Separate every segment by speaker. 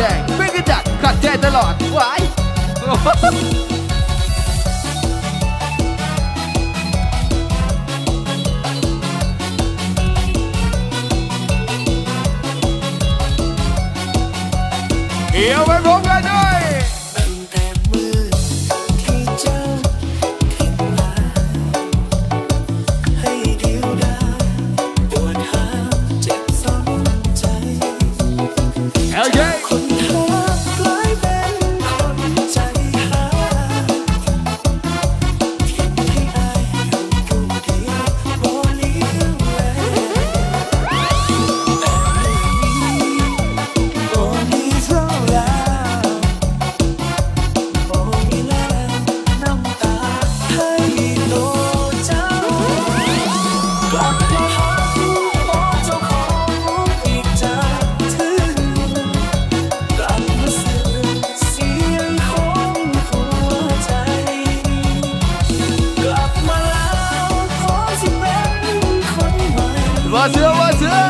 Speaker 1: ดงเป็น
Speaker 2: กระดักขัดใจตลอดไว้เดี๋ยวไปพบกันด้ว
Speaker 3: ย
Speaker 1: Vazio, vazio!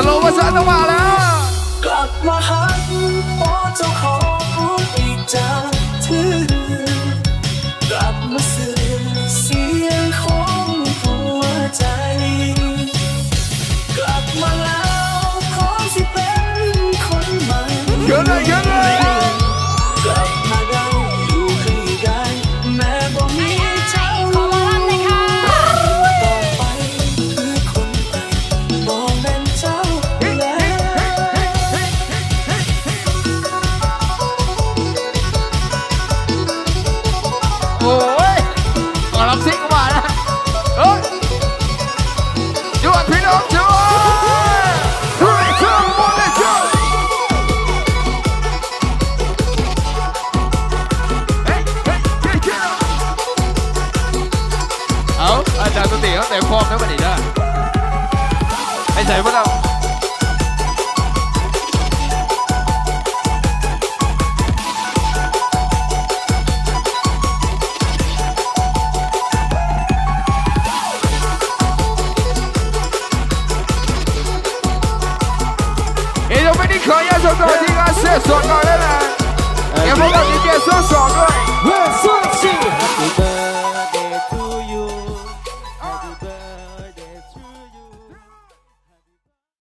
Speaker 1: สโลว์
Speaker 2: มาเสือจังหะแล้ว
Speaker 1: กา
Speaker 2: หา อลำซิ่งมาแล้วเฮ้ยยอด
Speaker 1: พี่น้องช่ว
Speaker 2: ยช่วยช่ว
Speaker 1: ย
Speaker 2: บนเล
Speaker 1: ยช่วยเอาอาจารย์ตุ๋ยเขาแต่ความแล้วมันอีจ้วไอ้ใส่พวกเรา 可以做到，依家識做愛啦，有冇咁嘅雙傻？